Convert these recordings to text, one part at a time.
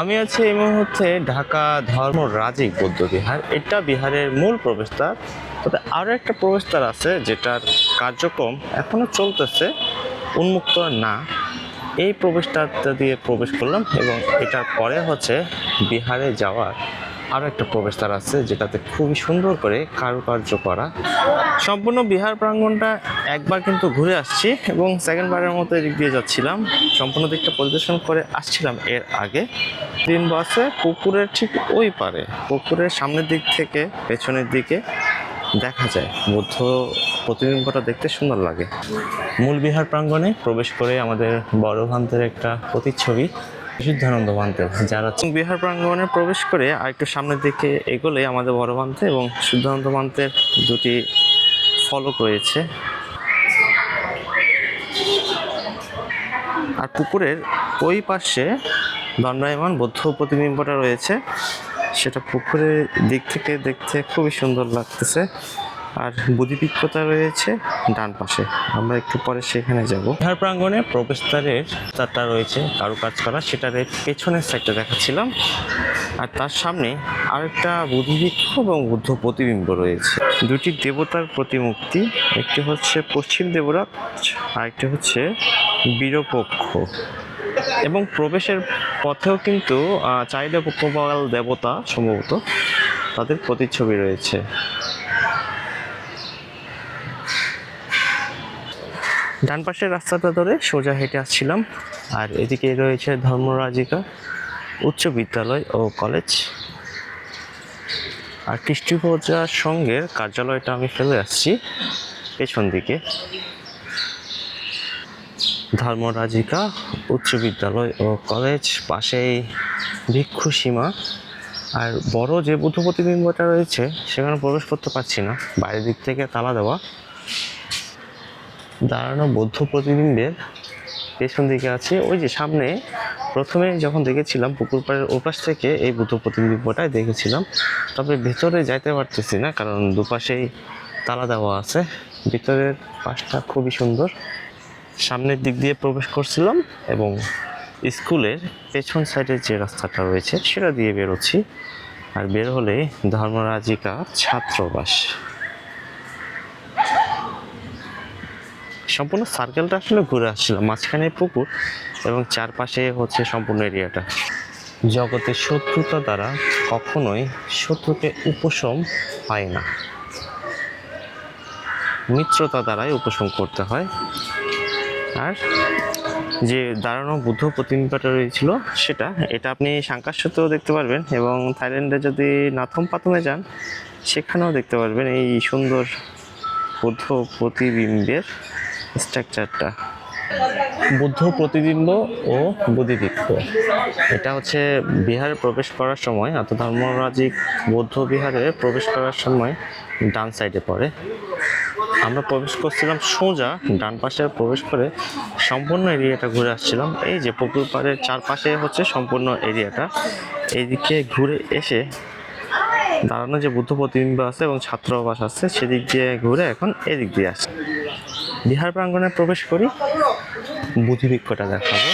আমি আছি এই মুহূর্তে ঢাকা ধর্ম রাজিক বৌদ্ধ বিহার। এটা বিহারের মূল প্রবেশদ্বার। তবে আরও একটা প্রবেশদ্বার আছে যেটার কার্যক্রম এখনও চলতেছে, উন্মুক্ত না। এই প্রবেশদ্বারটা দিয়ে প্রবেশ করলাম এবং এটার পরে হচ্ছে বিহারে যাওয়ার আরও একটা প্রবেশদ্বার আছে যেটাতে খুবই সুন্দর করে কারুকার্য করা। সম্পূর্ণ বিহার প্রাঙ্গণটা একবার কিন্তু ঘুরে আসছি এবং সেকেন্ড বারের মতো এদিক দিয়ে যাচ্ছিলাম। সম্পূর্ণ দিকটা পরিদর্শন করে আসছিলাম এর আগে। দিন বাসে পুকুরের ঠিক ওই পারে, পুকুরের সামনের দিক থেকে পেছনের দিকে দেখা যায়। বুদ্ধ প্রতিবিম্বটা দেখতে সুন্দর লাগে। মূল বিহার প্রাঙ্গণে প্রবেশ করে আমাদের বড় ভান্তের একটা প্রতিচ্ছবি। সিদ্ধানন্দ ভান্তের যারা বিহার প্রাঙ্গণে প্রবেশ করে আর একটু সামনের দিকে এগোলে আমাদের বড় ভান্তে এবং সিদ্ধান্ত ভান্তের দুটি ফলক রয়েছে। আর পুকুরের ওই পাশে দণ্ডায়মান বৌদ্ধ প্রতিবিম্বটা রয়েছে। সেটা পুকুরের দিক থেকে দেখতে খুবই সুন্দর লাগতেছে। আর বুদ্ধিপিক্ষতা রয়েছে ডান পাশে। আমরা একটু পরে সেখানে যাব। বিহার প্রাঙ্গণে প্রবেশদ্বারের তারটা রয়েছে কারুকাজ করা সেটার পেছনের সাইডটা দেখাচ্ছিলাম। আর তার সামনে আরেকটা বুদ্ধিবৃক্ষ এবং বুদ্ধ প্রতিবিম্ব রয়েছে। দুটি দেবতার প্রতিমূর্তি, একটি হচ্ছে পশ্চিম দেবরাজ, আরেকটি হচ্ছে বীরপক্ষ। এবং প্রবেশের পথেও কিন্তু চাইলে পক্ষপাল দেবতা সম্ভবত, তাদের প্রতিচ্ছবি রয়েছে। ডান পাশের রাস্তাটা ধরে সোজা হেঁটে আসছিলাম। আর এদিকে রয়েছে ধর্মরাজিকা উচ্চ বিদ্যালয় ও কলেজ। আর কৃষ্টি সঙ্গের কার্যালয়টা আমি ফেলে আসছি পেছন দিকে। ধর্মরাজিকা উচ্চ বিদ্যালয় ও কলেজ পাশেই ভিক্ষু সীমা। আর বড় যে বুদ্ধ প্রতিবিম্বটা রয়েছে, সেখানে প্রবেশ করতে পারছি না। বাইরের দিক থেকে তালা দেওয়া। দাঁড়ানো বৌদ্ধ প্রতিবিম্বের পেছন দিকে আছে। ওই যে সামনে প্রথমে যখন দেখেছিলাম পুকুর পাড়ের ওপাশ থেকে এই বুদ্ধ প্রতিবিম্বটাই দেখেছিলাম, তবে ভেতরে যাইতে পারতেছি না কারণ দুপাশেই তালা দেওয়া আছে। ভিতরের পাশটা খুবই সুন্দর। সামনের দিক দিয়ে প্রবেশ করছিলাম এবং স্কুলের পেছন সাইডের যে রাস্তাটা রয়েছে, সেটা দিয়ে বেরোচ্ছি। আর বের হলে ধর্মরাজিকা ছাত্রবাস। সম্পূর্ণ সার্কেলটা আসলে ঘুরে আসছিলাম মাঝখানে পুকুর এবং চারপাশে হচ্ছে সম্পূর্ণ এরিয়াটা জগতের শত্রুতা দ্বারা কখনোই শত্রুকে উপশম হয় না। মিত্রতা দ্বারাই উপশম করতে হয়। আর যে দাঁড়ানো বুদ্ধ প্রতিমা রয়েছিল, সেটা, এটা আপনি সাংকাশ্বতেও দেখতে পারবেন এবং থাইল্যান্ডে যদি নাথম পাতমে যান, সেখানেও দেখতে পারবেন এই সুন্দর বুদ্ধ প্রতিবিম্বের স্ট্রাকচারটা। বুদ্ধ প্রতিবিম্ব ও বুদ্ধিবৃক্ষ এটা হচ্ছে বিহারে প্রবেশ করার সময় অর্থাৎ ধর্মরাজিক বৌদ্ধ বিহারে প্রবেশ করার সময় ডান সাইডে পড়ে। আমরা প্রবেশ করছিলাম সোজা ডান পাশে প্রবেশ করে সম্পূর্ণ এরিয়াটা ঘুরে আসছিলাম। এই যে পুকুর পাড়ের চারপাশে হচ্ছে সম্পূর্ণ এরিয়াটা। এইদিকে ঘুরে এসে দাঁড়ানো যে বুদ্ধ প্রতিবিম্ব আছে এবং ছাত্রাবাস আছে সেদিক দিয়ে ঘুরে এখন এদিক দিয়ে আসছে। বিহার প্রাঙ্গণে প্রবেশ করি। বুদ্ধিবৃক্ষটা দেখাবো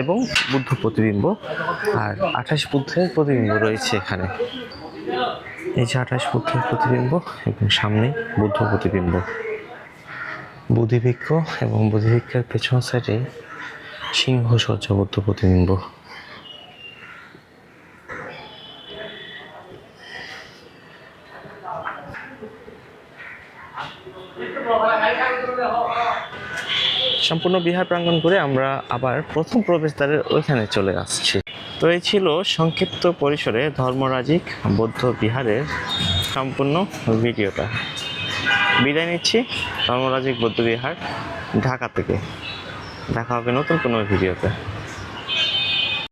এবং বুদ্ধ প্রতিবিম্ব আর আঠাশ বুদ্ধের প্রতিবিম্ব রয়েছে এখানে। এই যে আঠাশ বুদ্ধের প্রতিবিম্ব এবং সামনে বুদ্ধ প্রতিবিম্ব। বুদ্ধিবৃক্ষ এবং বুদ্ধিবৃক্ষের পেছন সাইডে সিংহ সজ্জা বুদ্ধ প্রতিবিম্ব। সম্পূর্ণ বিহার প্রাঙ্গণ করে আমরা আবার প্রথম প্রবেশদ্বারের ওইখানে চলে আসছি। তো এই ছিল সংক্ষিপ্ত পরিসরে ধর্মরাজিক বৌদ্ধ বিহারের সম্পূর্ণ ভিডিওটা। বিদায় নিচ্ছি, ধর্মরাজিক বৌদ্ধ বিহার ঢাকা থেকে। দেখা হবে নতুন কোনো ভিডিওতে।